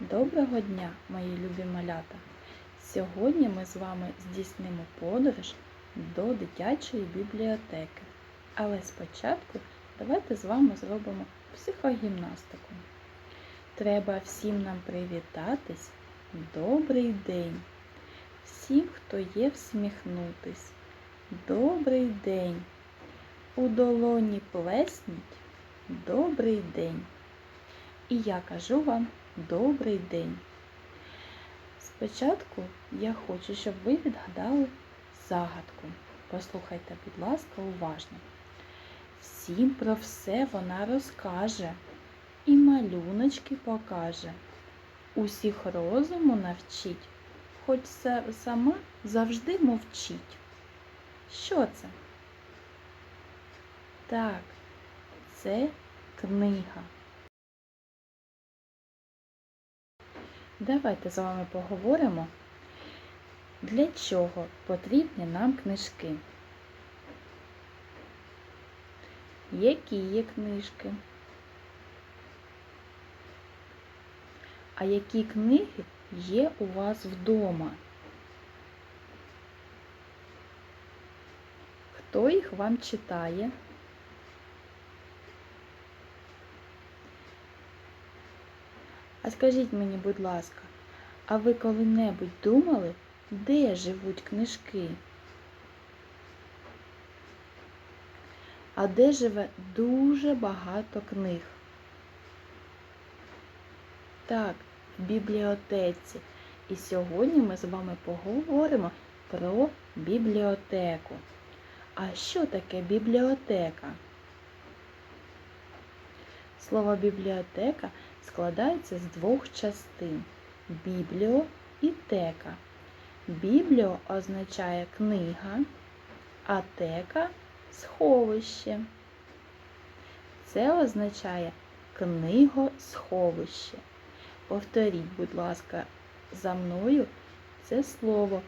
Доброго дня, мої любі малята! Сьогодні ми з вами здійснимо подорож до дитячої бібліотеки. Але спочатку давайте з вами зробимо психогімнастику. Треба всім нам привітатись. Добрий день! Всім, хто є, всміхнутись. Добрий день! У долоні плесніть. Добрий день! І я кажу вам добрий день. Спочатку я хочу, щоб ви відгадали загадку. Послухайте, будь ласка, уважно. Всім про все вона розкаже і малюночки покаже. Усіх розуму навчить, хоч сама завжди мовчить. Що це? Так, це книга. Давайте з вами поговоримо, для чого потрібні нам книжки. Які є книжки? А які книги є у вас вдома? Хто їх вам читає? А скажіть мені, будь ласка, а ви коли-небудь думали, де живуть книжки? А де живе дуже багато книг? Так, в бібліотеці. І сьогодні ми з вами поговоримо про бібліотеку. А що таке бібліотека? Слово бібліотека складається з двох частин бібліо і тека. Бібліо означає книга, а тека сховище. Це означає книгосховище. Повторіть, будь ласка, за мною це слово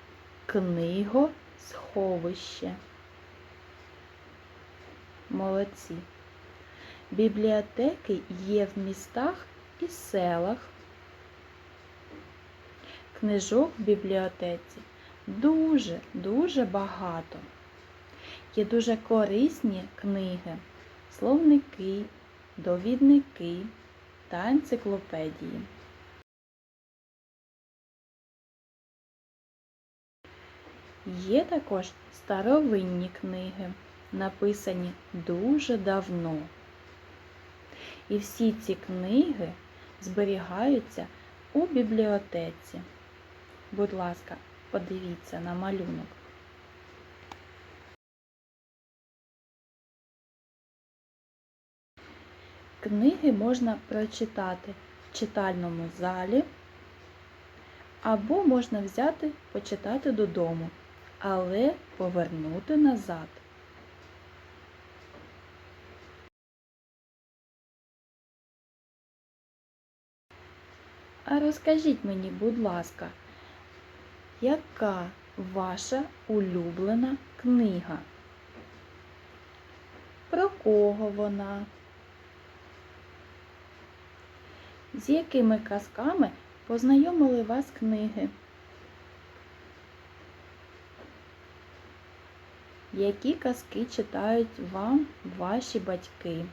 книгосховище. Молодці. Бібліотеки є в містах і селах. Книжок в бібліотеці дуже-дуже багато. Є дуже корисні книги, словники, довідники та енциклопедії. Є також старовинні книги, написані дуже давно. І всі ці книги зберігаються у бібліотеці. Будь ласка, подивіться на малюнок. Книги можна прочитати в читальному залі або можна взяти почитати додому, але повернути назад. А розкажіть мені, будь ласка, яка ваша улюблена книга? Про кого вона? З якими казками познайомили вас книги? Які казки читають вам ваші батьки?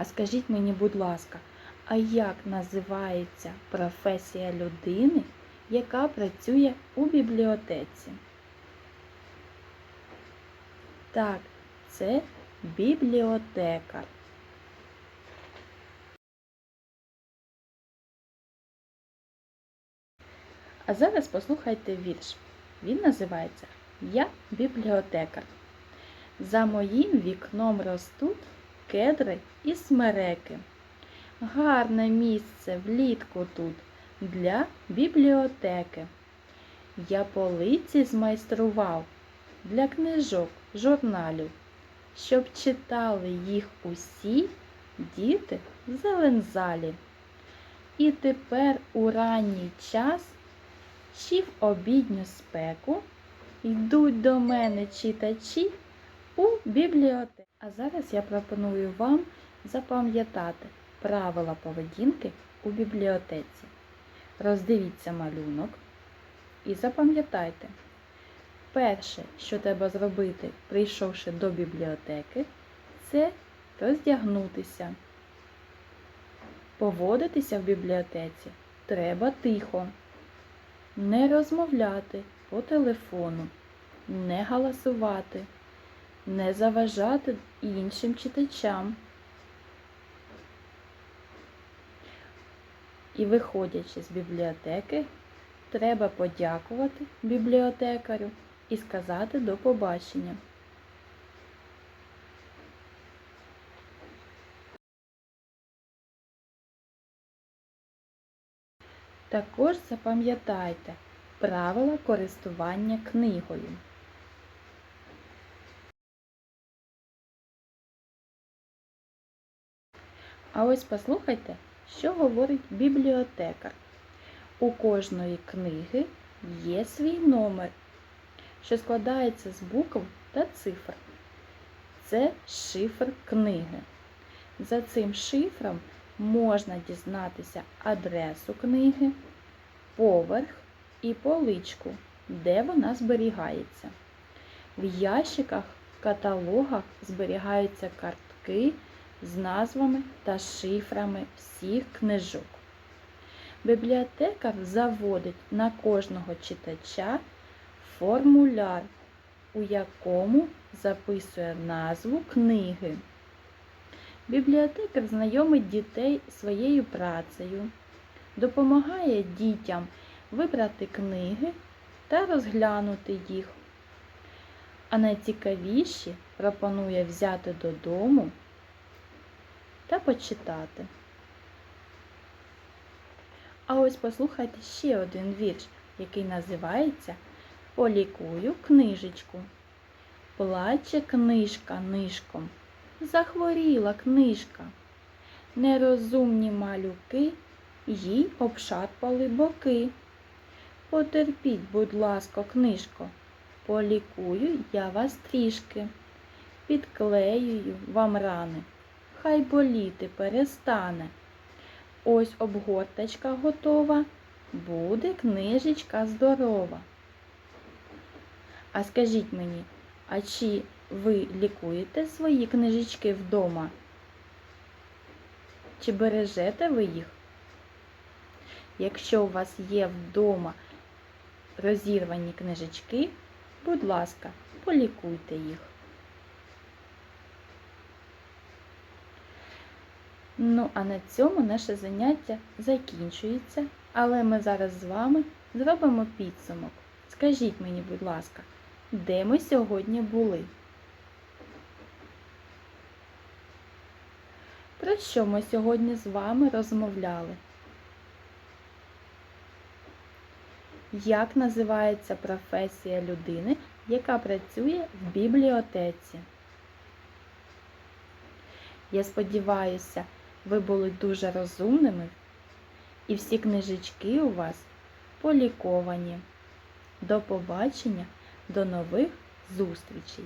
А скажіть мені, будь ласка, а як називається професія людини, яка працює у бібліотеці? Так, це бібліотекар. А зараз послухайте вірш. Він називається Я бібліотекар. За моїм вікном ростуть кедри і смереки. Гарне місце влітку тут для бібліотеки. Я полиці змайстрував для книжок, журналів, щоб читали їх усі діти в зелензалі. І тепер у ранній час, чи в обідню спеку, йдуть до мене читачі у бібліотеку. А зараз я пропоную вам запам'ятати правила поведінки у бібліотеці. Роздивіться малюнок і запам'ятайте, перше, що треба зробити, прийшовши до бібліотеки, це роздягнутися. Поводитися в бібліотеці треба тихо, не розмовляти по телефону, не галасувати, не заважати іншим читачам. І виходячи з бібліотеки, треба подякувати бібліотекарю і сказати до побачення. Також запам'ятайте правила користування книгою. А ось послухайте, що говорить бібліотекар. У кожної книги є свій номер, що складається з букв та цифр. Це шифр книги. За цим шифром можна дізнатися адресу книги, поверх і поличку, де вона зберігається. В ящиках, каталогах зберігаються картки з назвами та шифрами всіх книжок. Бібліотекар заводить на кожного читача формуляр, у якому записує назву книги. Бібліотекар знайомить дітей своєю працею, допомагає дітям вибрати книги та розглянути їх. А найцікавіші пропонує взяти додому та почитати. А ось послухайте ще один вірш, який називається Полікую книжечку. Плаче книжка нишком, захворіла книжка. Нерозумні малюки їй обшарпали боки. Потерпіть, будь ласка, книжко, полікую я вас трішки, підклеюю вам рани, хай боліти перестане. Ось обгорточка готова, буде книжечка здорова. А скажіть мені, а чи ви лікуєте свої книжечки вдома? Чи бережете ви їх? Якщо у вас є вдома розірвані книжечки, будь ласка, полікуйте їх. Ну, а на цьому наше заняття закінчується, але ми зараз з вами зробимо підсумок. Скажіть мені, будь ласка, де ми сьогодні були? Про що ми сьогодні з вами розмовляли? Як називається професія людини, яка працює в бібліотеці? Я сподіваюся, ви були дуже розумними і всі книжечки у вас поліковані. До побачення, до нових зустрічей!